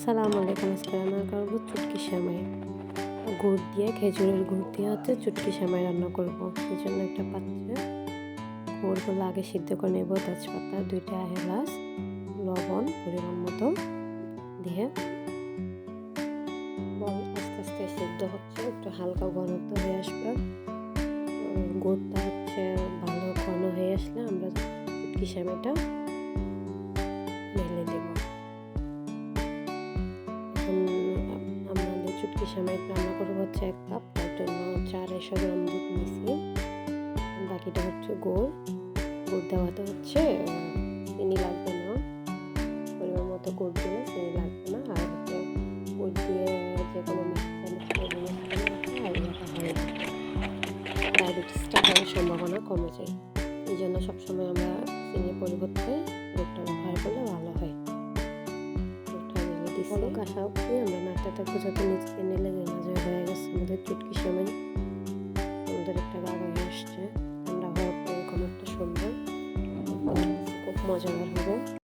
সালাম আলাইকুম আজকে রান্না করব চুটকি সেমাই। গুড় দিয়ে, খেজুরের গুড় দিয়ে হচ্ছে চুটকি সেমাই রান্না করব। সেই জন্য একটা পাত্রে গুড়গুলো আগে সিদ্ধ করে নেব। তেজপাতা, দুইটা এলাচ, লবণ পরিমাণ মতো দিয়ে আস্তে আস্তে সিদ্ধ হচ্ছে। একটু হালকা ঘনত্ব হয়ে আসবে। গুড়টা হচ্ছে ভালো ঘন হয়ে আসলে আমরা চুটকি সেমাইটা আমাদের রান্না করব হচ্ছে এক কাপ, তার জন্য চার এসব গ্রাম দুধ মিশি বাকিটা হচ্ছে গুড়। গুড় দেওয়াতে হচ্ছে, চিনি লাগবে না। পরিমাণ মতো গুড় দিলে চিনি লাগবে না। আর হচ্ছে গুড় দিয়ে যে কোনো না। ডায়াবেটিসটা হওয়ার সম্ভাবনা কমে যায়। এই জন্য সবসময় আমরা চিনির পরিবর্তে গুড়টা হলো কাঁসা অব্দি আমরা নাটাটা খোঁজাতে নিচে নিলে গেলে হয়ে গেছে। আমাদের চুটকি সময় আমাদের একটা হয়ে আসছে আমরা হওয়ার পর এরকম একটা সুন্দর খুব মজাদার হবে।